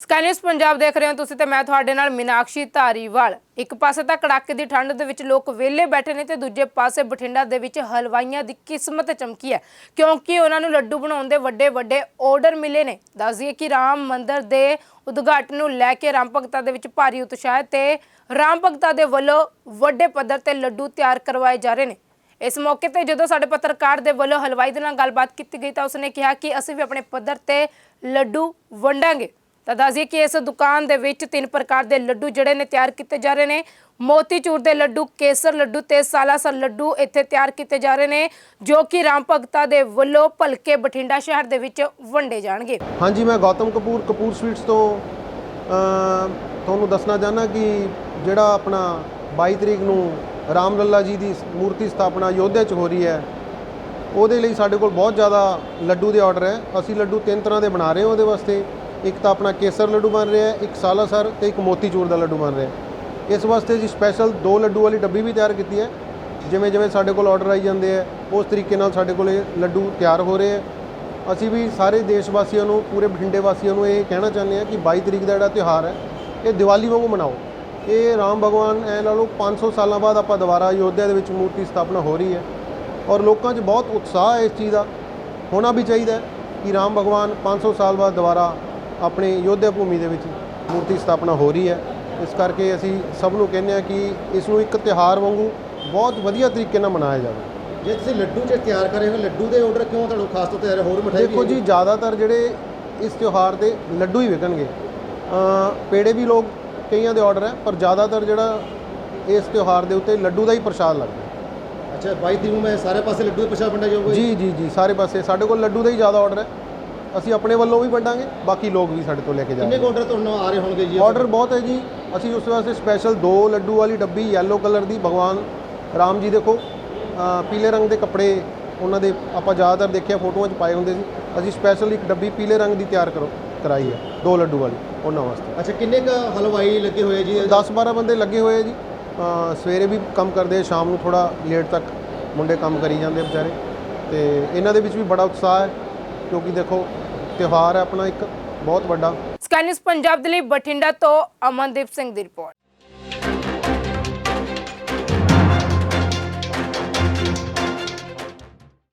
ਸਕਾਈਨਿਊਜ਼ ਪੰਜਾਬ ਦੇਖ ਰਹੇ ਹੋ ਤੁਸੀਂ ਤੇ ਮੈਂ ਤੁਹਾਡੇ ਨਾਲ ਮੀਨਾਕਸ਼ੀ ਧਾਰੀਵਾਲ। ਇੱਕ ਪਾਸੇ ਤਾਂ ਕੜਾਕੇ ਦੀ ਠੰਡ ਦੇ ਵਿੱਚ ਲੋਕ ਵਿਹਲੇ ਬੈਠੇ ਨੇ ਤੇ ਦੂਜੇ ਪਾਸੇ ਬਠਿੰਡਾ ਦੇ ਵਿੱਚ ਹਲਵਾਈਆਂ ਦੀ ਕਿਸਮਤ ਚਮਕੀ ਹੈ। ਕਿਉਂਕਿ ਉਹਨਾਂ ਨੂੰ ਲੱਡੂ ਬਣਾਉਣ ਦੇ ਵੱਡੇ ਵੱਡੇ ਆਰਡਰ ਮਿਲੇ ਨੇ। ਦੱਸ ਦਈਏ ਕਿ ਰਾਮ ਮੰਦਿਰ ਦੇ ਉਦਘਾਟਨ ਨੂੰ ਲੈ ਕੇ ਰਾਮ ਭਗਤਾਂ ਦੇ ਵਿੱਚ ਭਾਰੀ ਉਤਸ਼ਾਹ ਹੈ ਤੇ ਰਾਮ ਭਗਤਾਂ ਦੇ ਵੱਲੋਂ ਵੱਡੇ ਪੱਧਰ ਤੇ ਲੱਡੂ ਤਿਆਰ ਕਰਵਾਏ ਜਾ ਰਹੇ ਨੇ। ਇਸ ਮੌਕੇ ਤੇ ਜਦੋਂ ਸਾਡੇ ਪੱਤਰਕਾਰ ਦੇ ਵੱਲੋਂ ਹਲਵਾਈ ਦੇ ਨਾਲ ਗੱਲਬਾਤ ਕੀਤੀ ਗਈ ਤਾਂ ਉਸਨੇ ਕਿਹਾ ਕਿ ਅਸੀਂ ਵੀ ਆਪਣੇ ਪੱਧਰ ਤੇ ਲੱਡੂ ਵੰਡਾਂਗੇ। ਤਾਂ ਦੱਸਦੀ ਕਿ ਇਸ ਦੁਕਾਨ ਦੇ ਵਿੱਚ ਤਿੰਨ ਪ੍ਰਕਾਰ ਦੇ ਲੱਡੂ ਜਿਹੜੇ ਨੇ ਤਿਆਰ ਕੀਤੇ ਜਾ ਰਹੇ ਨੇ। ਮੋਤੀਚੂਰ ਦੇ ਲੱਡੂ, ਕੇਸਰ ਲੱਡੂ ਤੇ ਸਾਲਾਸਰ ਲੱਡੂ ਇੱਥੇ ਤਿਆਰ ਕੀਤੇ ਜਾ ਰਹੇ ਨੇ, ਜੋ ਕਿ ਰਾਮ ਭਗਤਾ ਦੇ ਵੱਲੋਂ ਭਲਕੇ ਬਠਿੰਡਾ ਸ਼ਹਿਰ ਦੇ ਵਿੱਚ ਵੰਡੇ ਜਾਣਗੇ। ਹਾਂਜੀ, ਮੈਂ ਗੌਤਮ ਕਪੂਰ ਕਪੂਰ ਸਵੀਟਸ ਤੋਂ ਤੁਹਾਨੂੰ ਦੱਸਣਾ ਚਾਹੁੰਦਾ ਕਿ ਜਿਹੜਾ ਆਪਣਾ 22 ਤਰੀਕ ਨੂੰ ਰਾਮ ਲੱਲਾ ਜੀ ਦੀ ਮੂਰਤੀ ਸਥਾਪਨਾ ਯੋਧਿਆ 'ਚ ਹੋ ਰਹੀ ਹੈ, ਉਹਦੇ ਲਈ ਸਾਡੇ ਕੋਲ ਬਹੁਤ ਜ਼ਿਆਦਾ ਲੱਡੂ ਦੇ ਆਰਡਰ ਹੈ। ਅਸੀਂ ਲੱਡੂ ਤਿੰਨ ਤਰ੍ਹਾਂ ਦੇ ਬਣਾ ਰਹੇ ਹਾਂ ਉਹਦੇ ਵਾਸਤੇ। ਇੱਕ ਤਾਂ ਆਪਣਾ ਕੇਸਰ ਲੱਡੂ ਬਣ ਰਿਹਾ ਇੱਕ ਸਾਲਾਸਰ ਤੇ ਇੱਕ ਮੋਤੀਚੂਰ ਦਾ ਲੱਡੂ ਬਣ ਰਿਹਾ ਇਸ ਵਾਸਤੇ ਜੀ ਸਪੈਸ਼ਲ ਦੋ ਲੱਡੂ ਵਾਲੀ ਡੱਬੀ ਵੀ ਤਿਆਰ ਕੀਤੀ ਹੈ, ਜਿਵੇਂ ਜਿਵੇਂ ਸਾਡੇ ਕੋਲ ਆਰਡਰ ਆਈ ਜਾਂਦੇ ਆ ਉਸ ਤਰੀਕੇ ਨਾਲ ਸਾਡੇ ਕੋਲ ਇਹ ਲੱਡੂ ਤਿਆਰ ਹੋ ਰਹੇ ਹੈ। ਅਸੀਂ ਵੀ ਸਾਰੇ ਦੇਸ਼ ਵਾਸੀਆਂ ਨੂੰ, ਪੂਰੇ ਬਠਿੰਡੇ ਵਾਸੀਆਂ ਨੂੰ ਇਹ ਕਹਿਣਾ ਚਾਹੁੰਦੇ ਹਾਂ ਕਿ 22 ਤਰੀਕ ਦਾ ਜਿਹੜਾ ਤਿਉਹਾਰ ਹੈ, ਇਹ ਦੀਵਾਲੀ ਵਾਂਗੂ ਮਨਾਓ। ਇਹ ਰਾਮ ਭਗਵਾਨ, ਐ ਲਾ ਲਓ 500 ਸਾਲਾਂ ਬਾਅਦ ਆਪਾਂ ਦੁਬਾਰਾ ਅਯੋਧਿਆ ਦੇ ਵਿੱਚ ਮੂਰਤੀ ਸਥਾਪਨਾ ਹੋ ਰਹੀ ਹੈ। ਔਰ ਲੋਕਾਂ 'ਚ ਬਹੁਤ ਉਤਸ਼ਾਹ ਹੈ ਇਸ ਚੀਜ਼ ਦਾ। ਹੋਣਾ ਵੀ ਚਾਹੀਦਾ ਕਿ ਰਾਮ ਭਗਵਾਨ 500 ਸਾਲ ਬਾਅਦ ਦੁਬਾਰਾ ਆਪਣੇ ਯੋਧਿਆ ਭੂਮੀ ਦੇ ਵਿੱਚ ਮੂਰਤੀ ਸਥਾਪਨਾ ਹੋ ਰਹੀ ਹੈ। ਇਸ ਕਰਕੇ ਅਸੀਂ ਸਭ ਨੂੰ ਕਹਿੰਦੇ ਹਾਂ ਕਿ ਇਸ ਨੂੰ ਇੱਕ ਤਿਉਹਾਰ ਵਾਂਗੂ ਬਹੁਤ ਵਧੀਆ ਤਰੀਕੇ ਨਾਲ ਮਨਾਇਆ ਜਾਵੇ। ਜੇ ਤੁਸੀਂ ਲੱਡੂ ਜੇ ਤਿਆਰ ਕਰੇ ਹੋ ਲੱਡੂ ਦੇ ਆਰਡਰ ਕਿਉਂ ਤੁਹਾਨੂੰ ਖਾਸ ਤੌਰ ਤੇ ਹੋਰ ਮਠਾਈ ਦੇਖੋ ਜੀ ਜ਼ਿਆਦਾਤਰ ਜਿਹੜੇ ਇਸ ਤਿਉਹਾਰ ਦੇ ਲੱਡੂ ਹੀ ਵਿਕਣਗੇ। ਅ ਪੇੜੇ ਵੀ ਲੋਕ ਕਈਆਂ ਦੇ ਆਰਡਰ ਹੈ ਪਰ ਜ਼ਿਆਦਾਤਰ ਜਿਹੜਾ ਇਸ ਤਿਉਹਾਰ ਦੇ ਉੱਤੇ ਲੱਡੂ ਦਾ ਹੀ ਪ੍ਰਸ਼ਾਦ ਲੱਗਦਾ। ਅੱਛਾ 22 ਤਰੀਕ ਨੂੰ ਮੈਂ ਸਾਰੇ ਪਾਸੇ ਲੱਡੂ ਦੇ ਪ੍ਰਸ਼ਾਦ ਵੰਡਿਆ ਜਾਊਗਾ ਜੀ। ਜੀ ਜੀ ਸਾਰੇ ਪਾਸੇ ਸਾਡੇ ਕੋਲ ਲੱਡੂ ਦਾ ਹੀ ਜ਼ਿਆਦਾ ਆਰਡਰ ਹੈ। ਅਸੀਂ ਆਪਣੇ ਵੱਲੋਂ ਵੀ ਵੰਡਾਂਗੇ ਬਾਕੀ ਲੋਕ ਵੀ ਸਾਡੇ ਤੋਂ ਲੈ ਕੇ ਕਿੰਨੇ ਜਾਣਗੇ ਆਰਡਰ ਤੁਹਾਨੂੰ ਆ ਰਹੇ ਹੋਣਗੇ ਜੀ ਆਰਡਰ ਬਹੁਤ ਹੈ ਜੀ। ਅਸੀਂ ਉਸ ਵਾਸਤੇ ਸਪੈਸ਼ਲ ਦੋ ਲੱਡੂ ਵਾਲੀ ਡੱਬੀ ਯੈਲੋ ਕਲਰ ਦੀ ਭਗਵਾਨ ਰਾਮ ਜੀ ਦੇਖੋ ਪੀਲੇ ਰੰਗ ਦੇ ਕੱਪੜੇ ਉਹਨਾਂ ਦੇ ਆਪਾਂ ਜ਼ਿਆਦਾਤਰ ਦੇਖਿਆ ਫੋਟੋਆਂ 'ਚ ਪਾਏ ਹੁੰਦੇ ਸੀ। ਅਸੀਂ ਸਪੈਸ਼ਲ ਇੱਕ ਡੱਬੀ ਪੀਲੇ ਰੰਗ ਦੀ ਤਿਆਰ ਕਰੋ ਕਰਾਈ ਹੈ ਦੋ ਲੱਡੂ ਵਾਲੀ ਉਹਨਾਂ ਵਾਸਤੇ। ਅੱਛਾ ਕਿੰਨੇ ਕ ਹਲਵਾਈ ਲੱਗੇ ਹੋਏ ਜੀ? 10 12 ਬੰਦੇ ਲੱਗੇ ਹੋਏ ਜੀ। ਸਵੇਰੇ ਵੀ ਕੰਮ ਕਰਦੇ ਸ਼ਾਮ ਨੂੰ ਥੋੜਾ ਲੇਟ ਤੱਕ ਮੁੰਡੇ ਕੰਮ ਕਰੀ ਜਾਂਦੇ ਵਿਚਾਰੇ। ਤੇ ਇਹਨਾਂ ਦੇ ਵਿੱਚ ਵੀ ਬੜਾ ਉਤਸ਼ਾਹ ਹੈ। ਕਿਉਂਕਿ ਦੇਖੋ, ਤਿਉਹਾਰ ਹੈ ਆਪਣਾ ਇੱਕ, ਬਹੁਤ ਵੱਡਾ। ਸਕਾਈਨਿਊਜ਼ ਪੰਜਾਬ ਦੇ ਲਈ ਬਠਿੰਡਾ ਤੋਂ ਅਮਨਦੀਪ ਸਿੰਘ ਦੀ ਰਿਪੋਰਟ।